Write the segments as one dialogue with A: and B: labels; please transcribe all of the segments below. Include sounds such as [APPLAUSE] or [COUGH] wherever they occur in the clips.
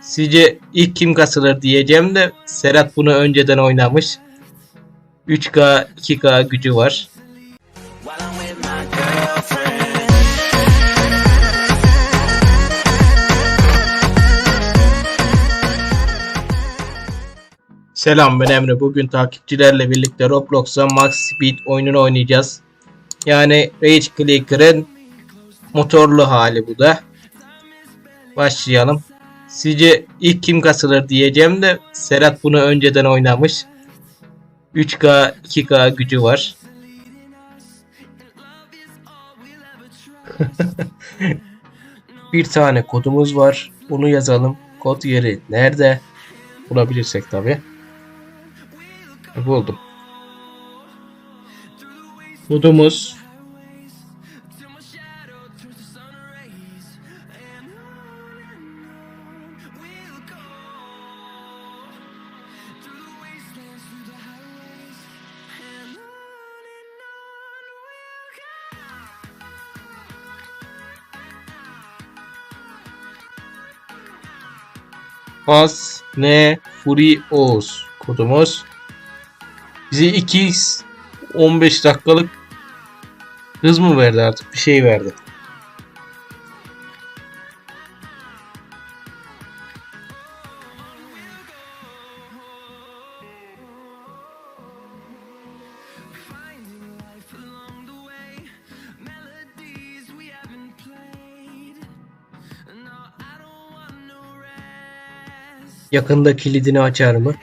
A: Sizce ilk kim kasılır diyeceğim de Serhat bunu önceden oynamış. 3K 2K gücü var. Selam ben Emre. Bugün takipçilerle birlikte Roblox'a Max Speed oyununu oynayacağız. Yani Rage Clicker'ın motorlu hali bu da. Başlayalım. Sizce ilk kim kasılır diyeceğim de Serhat bunu önceden oynamış. 3K 2K gücü var. [LAUGHS] Bir tane kodumuz var. Bunu yazalım. Kod yeri nerede? Bulabilirsek tabi. Buldum. Kodumuz Fas ne kodumuz. Bize 2x 15 dakikalık hız mı verdi artık bir şey verdi. Yakında kilidini açar mı?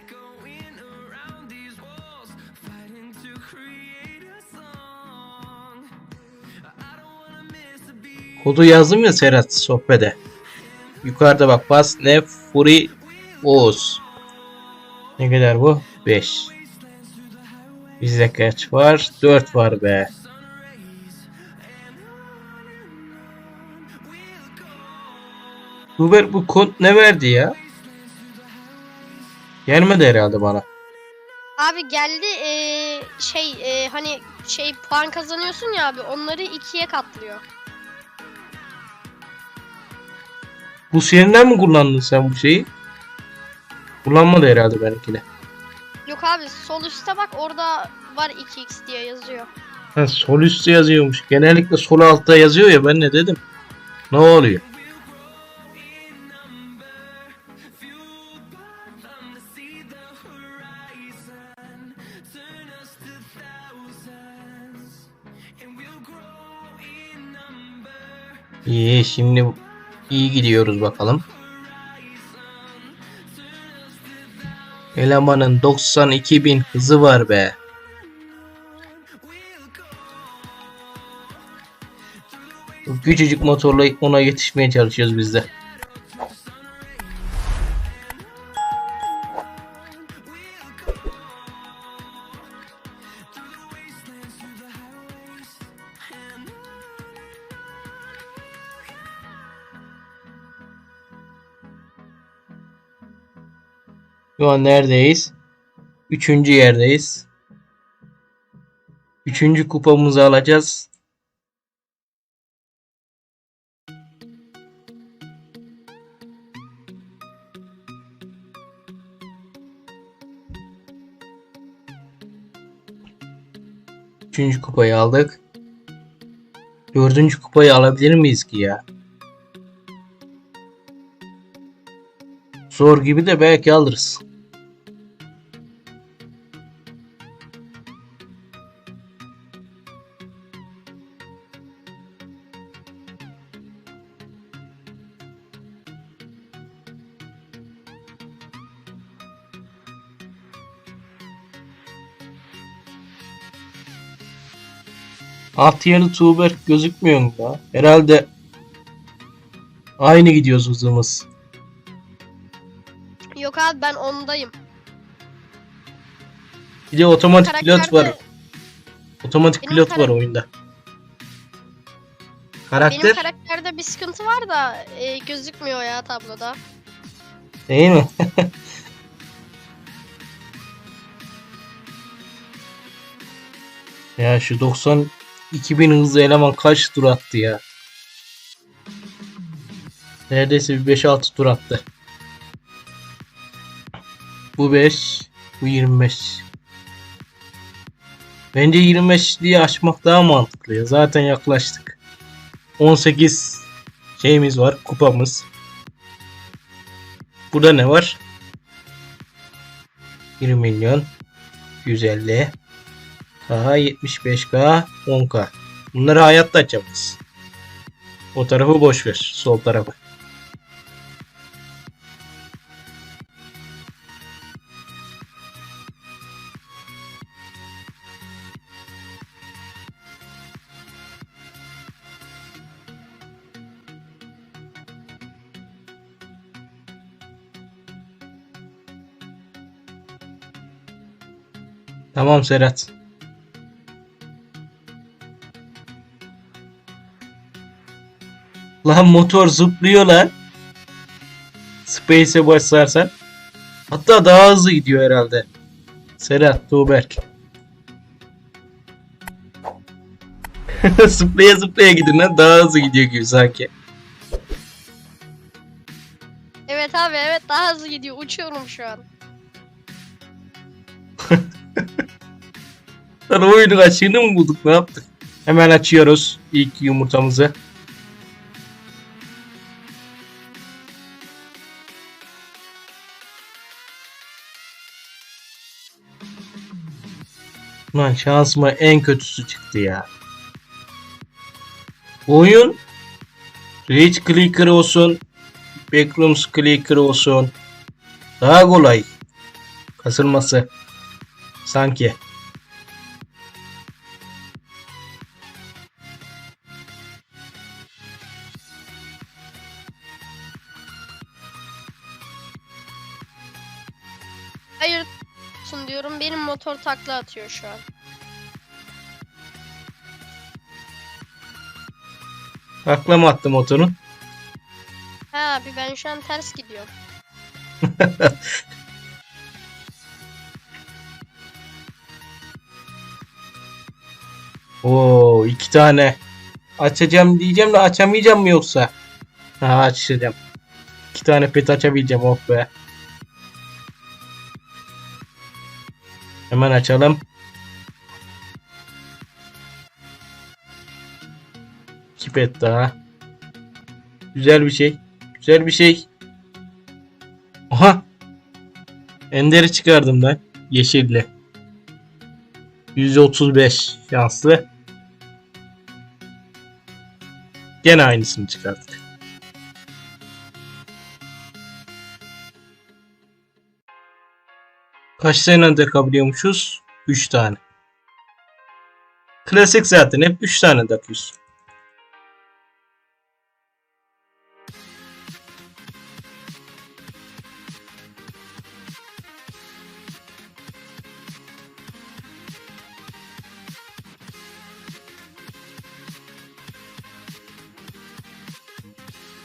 A: Kodu yazdım ya Serhat sohbete. Yukarıda bak bas ne Fury Oğuz. Ne kadar bu? 5. Bizde kaç var? 4 var be. Uber bu kod ne verdi ya? Gelmedi herhalde bana.
B: Abi geldi eee, şey eee, hani şey puan kazanıyorsun ya abi onları ikiye katlıyor.
A: Bu serinden mi kullandın sen bu şeyi? Kullanmadı herhalde benimkine.
B: Yok abi sol üstte bak orada var 2x diye yazıyor.
A: Ha, sol üstte yazıyormuş. Genellikle sol altta yazıyor ya ben ne dedim. Ne oluyor? İyi şimdi iyi gidiyoruz bakalım. Elemanın 92.000 hızı var be. Bu Küçücük motorla ona yetişmeye çalışıyoruz biz de. Şu an neredeyiz? Üçüncü yerdeyiz. Üçüncü kupamızı alacağız. Üçüncü kupayı aldık. Dördüncü kupayı alabilir miyiz ki ya? Zor gibi de belki alırız. Bahtiyar'ı Tuğberk gözükmüyor mu ya? Herhalde aynı gidiyoruz hızımız.
B: Yok abi ben ondayım.
A: Bir de otomatik Karakterde... pilot var. Otomatik
B: Benim
A: pilot var oyunda. Karakter?
B: Benim karakterde bir sıkıntı var da e, gözükmüyor ya tabloda.
A: Değil mi? [LAUGHS] ya şu 90 2000 hızlı eleman kaç tur attı ya? Neredeyse bir 5-6 tur attı. Bu 5, bu 25. Bence 25 diye açmak daha mantıklı ya. Zaten yaklaştık. 18 şeyimiz var, kupamız. Burada ne var? 1 milyon 150 daha 75k 10k. Bunları hayatta açamayız. O tarafı boş ver. Sol tarafı. Tamam Serhat. Lan motor zıplıyor lan. Space'e basarsan. Hatta daha hızlı gidiyor herhalde. Serhat, Tuğberk. [LAUGHS] zıplaya zıplaya gidin lan. Daha hızlı gidiyor gibi sanki.
B: Evet abi evet daha hızlı gidiyor. Uçuyorum şu an. [LAUGHS]
A: Lan oyunun açığını mı bulduk? Ne yaptık? Hemen açıyoruz ilk yumurtamızı. Lan şansıma en kötüsü çıktı ya. Oyun Rage Clicker olsun Backrooms Clicker olsun daha kolay kasılması sanki.
B: Hayır olsun diyorum. Benim motor takla atıyor şu an.
A: Takla mı attı motorun?
B: Ha abi ben şu an ters gidiyorum. [LAUGHS]
A: Oo iki tane. Açacağım diyeceğim de açamayacağım mı yoksa? Ha açacağım. İki tane pet açabileceğim oh be. Hemen açalım. İki pet daha. Güzel bir şey. Güzel bir şey. Aha. Ender'i çıkardım ben. Yeşille. 135 şanslı. Gene aynısını çıkarttık. Kaç tane ender kapabiliyormuşuz? 3 tane. Klasik zaten hep 3 tane takıyoruz.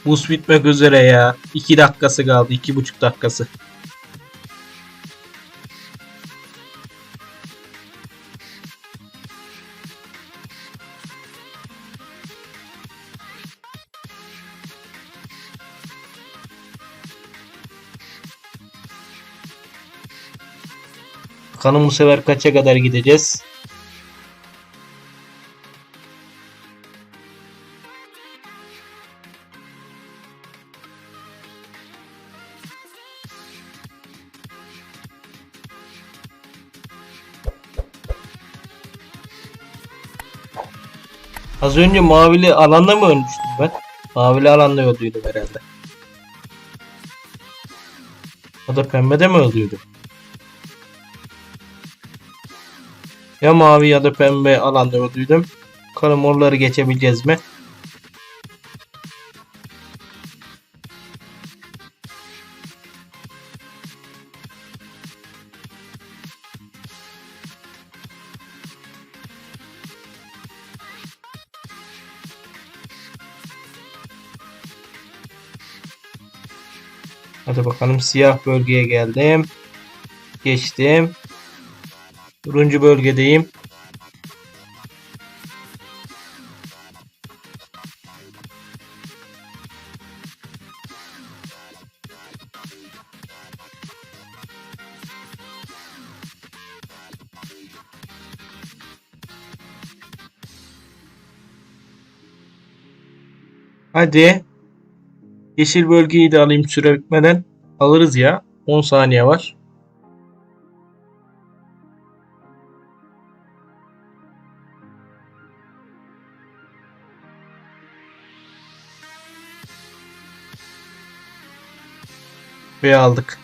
A: Buz bitmek üzere ya. 2 dakikası kaldı. 2,5 dakikası. Bakalım bu sefer kaça kadar gideceğiz? Az önce mavili alanda mı ölmüştüm ben? Mavili alanda öldüydüm herhalde. Ya da pembede mi öldüydüm? Ya mavi ya da pembe alanda öldüydüm. Bakalım oraları geçebileceğiz mi? Hadi bakalım siyah bölgeye geldim. Geçtim. Turuncu bölgedeyim. Hadi. Yeşil bölgeyi de alayım süre bitmeden. Alırız ya. 10 saniye var. Ve aldık.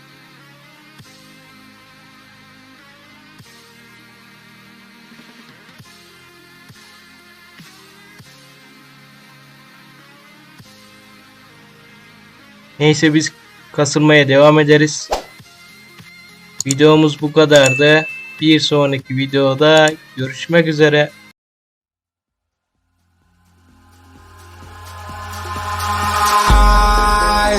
A: Neyse biz kasılmaya devam ederiz. Videomuz bu kadardı. Bir sonraki videoda görüşmek üzere.